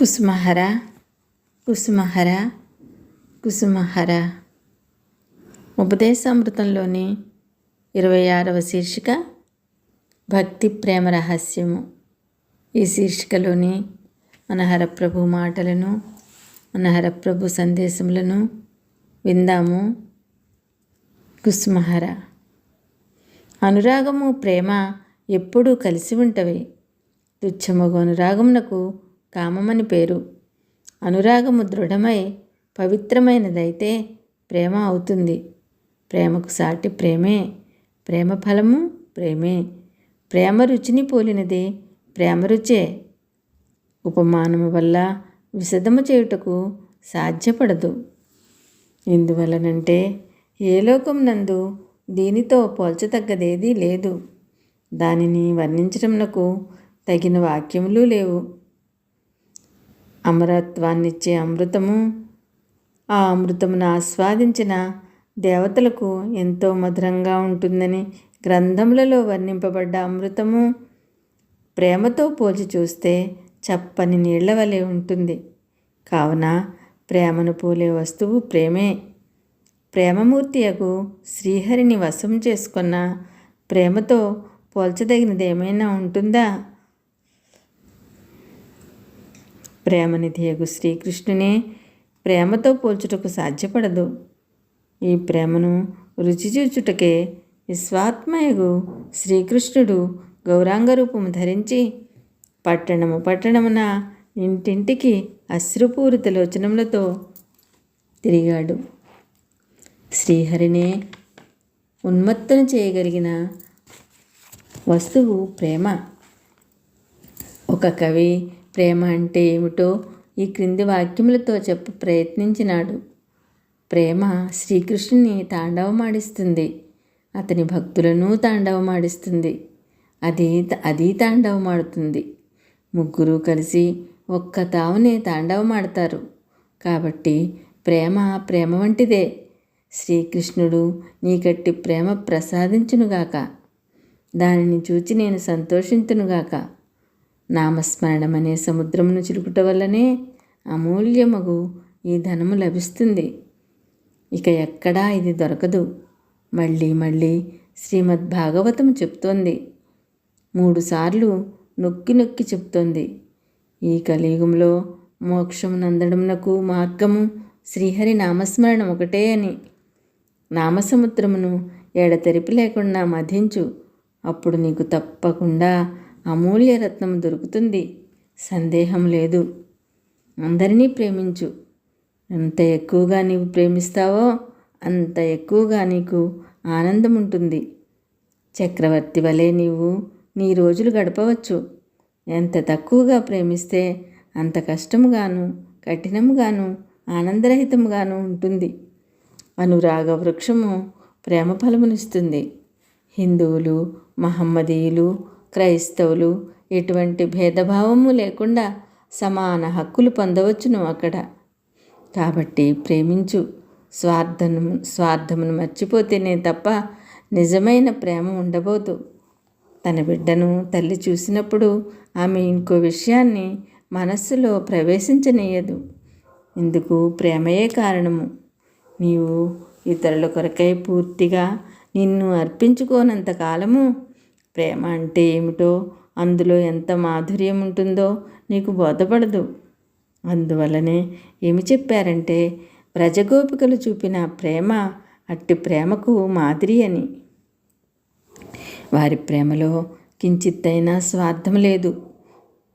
కుసుమహర కుసుమహర కుసుమహర. ఉపదేశామృతంలోని ఇరవై ఆరవ శీర్షిక భక్తి ప్రేమ రహస్యము. ఈ శీర్షికలోని మనహర ప్రభు మాటలను మనహర ప్రభు సందేశములను విందాము. కుసుమహర. అనురాగము ప్రేమ ఎప్పుడూ కలిసి ఉంటవి. తుచ్చమగు అనురాగమునకు కామమని పేరు. అనురాగము దృఢమై పవిత్రమైనదైతే ప్రేమ అవుతుంది. ప్రేమకు సాటి ప్రేమే ప్రేమ ఫలము ప్రేమే. ప్రేమ రుచిని పోలినది ప్రేమ రుచే. ఉపమానము వల్ల విశదము చేయుటకు సాధ్యపడదు. ఎందువలనంటే ఏ లోకం నందు దీనితో పోల్చతగ్గదేదీ లేదు. దానిని వర్ణించటమునకు తగిన వాక్యములు లేవు. అమరత్వాన్నిచ్చే అమృతము ఆ అమృతమును ఆస్వాదించిన దేవతలకు ఎంతో మధురంగా ఉంటుందని గ్రంథములలో వర్ణింపబడ్డ అమృతము ప్రేమతో పోల్చి చూస్తే చప్పని నీళ్ళ వలె ఉంటుంది. కావున ప్రేమను పోలే వస్తువు ప్రేమే. ప్రేమమూర్తియకు శ్రీహరిని వశం చేసుకున్న ప్రేమతో పోల్చదగినది ఏమైనా ఉంటుందా? ప్రేమనిధియగు శ్రీకృష్ణునే ప్రేమతో పోల్చుటకు సాధ్యపడదు. ఈ ప్రేమను రుచి చూచుటకే విశ్వాత్మయగు శ్రీకృష్ణుడు గౌరాంగ రూపము ధరించి పట్టణము పట్టణమున ఇంటింటికి అశ్రుపూరిత లోచనములతో తిరిగాడు. శ్రీహరినే ఉన్మత్తను చేయగలిగిన వస్తువు ప్రేమ. ఒక కవి ప్రేమ అంటే ఏమిటో ఈ క్రింది వాక్యములతో చెప్ప ప్రయత్నించినాడు. ప్రేమ శ్రీకృష్ణుని తాండవమాడిస్తుంది. అతని భక్తులను తాండవమాడిస్తుంది. అది అది తాండవమాడుతుంది. ముగ్గురు కలిసి ఒక్క తావునే తాండవమాడతారు. కాబట్టి ప్రేమ ప్రేమ వంటిదే. శ్రీకృష్ణుడు నీకట్టి ప్రేమ ప్రసాదించునుగాక. దానిని చూచి నేను నామస్మరణం నామస్మరణమనే సముద్రమును చిలుపుట వల్లనే అమూల్యమగు ఈ ధనము లభిస్తుంది. ఇక ఎక్కడా ఇది దొరకదు. మళ్ళీ మళ్ళీ శ్రీమద్ భాగవతం చెప్తోంది మూడుసార్లు నొక్కి నొక్కి చెప్తోంది. ఈ కలియుగంలో మోక్షం నందడమునకు మార్గము శ్రీహరి నామస్మరణం ఒకటే అని. నామసముద్రమును ఎడతెరిపి లేకుండా మధించు. అప్పుడు నీకు తప్పకుండా అమూల్య రత్నం దొరుకుతుంది. సందేహం లేదు. అందరినీ ప్రేమించు. ఎంత ఎక్కువగా నీవు ప్రేమిస్తావో అంత ఎక్కువగా నీకు ఆనందం ఉంటుంది. చక్రవర్తి వలె నీవు నీ రోజులు గడపవచ్చు. ఎంత తక్కువగా ప్రేమిస్తే అంత కష్టముగాను కఠినముగాను ఆనందరహితముగాను ఉంటుంది. అనురాగ వృక్షము ప్రేమ ఫలమునిస్తుంది హిందువులు మహమ్మదీయులు క్రైస్తవులు ఎటువంటి భేదభావము లేకుండా సమాన హక్కులు పొందవచ్చును అక్కడ. కాబట్టి ప్రేమించు. స్వార్థము స్వార్థమును మర్చిపోతేనే తప్ప నిజమైన ప్రేమ ఉండబోదు. తన బిడ్డను తల్లి చూసినప్పుడు ఆమె ఇంకో విషయాన్ని మనస్సులో ప్రవేశించనీయదు. ఇందుకు ప్రేమయే కారణము. నీవు ఇతరుల కొరకై పూర్తిగా నిన్ను అర్పించుకోనంత కాలము ప్రేమ అంటే ఏమిటో? అందులో ఎంత మాధుర్యం ఉంటుందో నీకు బోధపడదు. అందువలనే ఏమి చెప్పారంటే ప్రజగోపికలు చూపిన ప్రేమ అట్టి ప్రేమకు మాదిరి అని. వారి ప్రేమలో కించిత్తైనా స్వార్థం లేదు.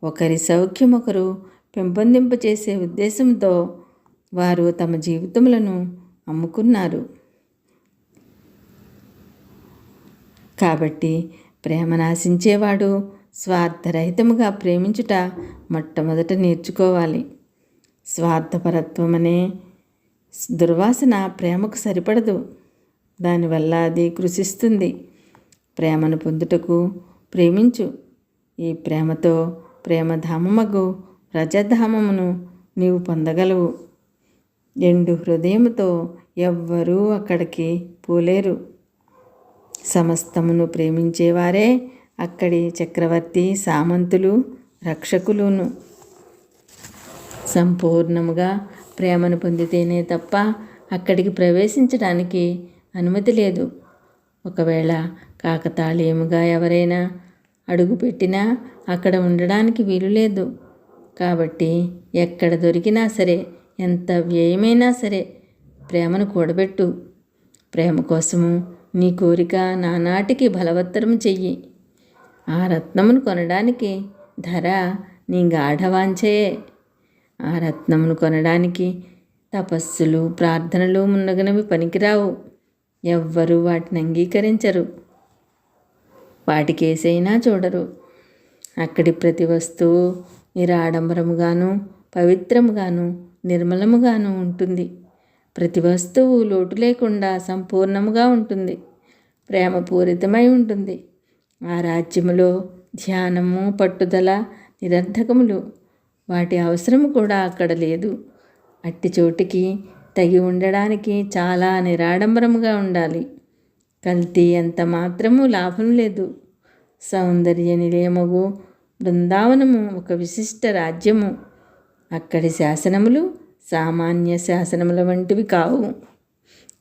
ఒకరి సౌఖ్యం ఒకరు పెంపొందింపచేసే ఉద్దేశంతో వారు తమ జీవితములను అమ్ముకున్నారు. కాబట్టి ప్రేమ నాశించేవాడు స్వార్థరహితముగా ప్రేమించుట మొట్టమొదట నేర్చుకోవాలి. స్వార్థపరత్వం అనే దుర్వాసన ప్రేమకు సరిపడదు. దానివల్ల అది కృషిస్తుంది. ప్రేమను పొందుటకు ప్రేమించు. ఈ ప్రేమతో ప్రేమధామమగు రజధామమును నీవు పొందగలవు. ఎండు హృదయముతో ఎవ్వరూ అక్కడికి పోలేరు. సమస్తమును ప్రేమించేవారే అక్కడి చక్రవర్తి సామంతులు రక్షకులును. సంపూర్ణముగా ప్రేమను పొందితేనే తప్ప అక్కడికి ప్రవేశించడానికి అనుమతి లేదు. ఒకవేళ కాకతాళీయముగా ఎవరైనా అడుగుపెట్టినా అక్కడ ఉండడానికి వీలు లేదు. కాబట్టి ఎక్కడ దొరికినా సరే ఎంత వ్యయమైనా సరే ప్రేమను కూడబెట్టు. ప్రేమ కోసము నీ కోరిక నానాటికి బలవత్తరం చెయ్యి. ఆ రత్నమును కొనడానికి ధర నీ గాఢవాంఛయే ఆ రత్నమును కొనడానికి తపస్సులు ప్రార్థనలు మున్నగనవి పనికిరావు. ఎవ్వరూ వాటిని అంగీకరించరు. వాటికేసైనా చూడరు. అక్కడి ప్రతి వస్తువు నిరాడంబరముగాను పవిత్రముగాను నిర్మలముగాను ఉంటుంది. ప్రతి వస్తువు లోటు లేకుండా సంపూర్ణముగా ఉంటుంది. ప్రేమపూరితమై ఉంటుంది. ఆ రాజ్యములో ధ్యానము పట్టుదల నిరర్ధకములు. వాటి అవసరము కూడా అక్కడ లేదు. అట్టి చోటికి తగి ఉండడానికి చాలా నిరాడంబరముగా ఉండాలి. కల్తీ ఎంత మాత్రము లాభం లేదు. సౌందర్య నిలయముగు బృందావనము ఒక విశిష్ట రాజ్యము. అక్కడి శాసనములు సామాన్య శాసనముల వంటివి కావు.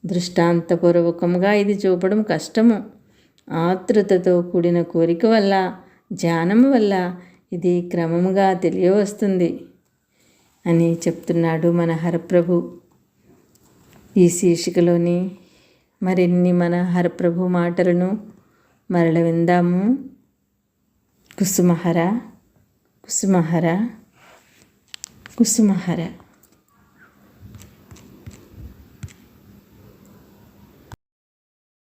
దృష్టాంతపూర్వకంగా ఇది చూపడం కష్టము. ఆతృతతో కూడిన కోరిక వల్ల ధ్యానము వల్ల ఇది క్రమముగా తెలియవస్తుంది అని చెప్తున్నాడు మన హరప్రభు ఈ శీర్షికలోని మరిన్ని మన హరప్రభు మాటలను మరల విందాము. కుసుమహర కుసుమహర కుసుమహర.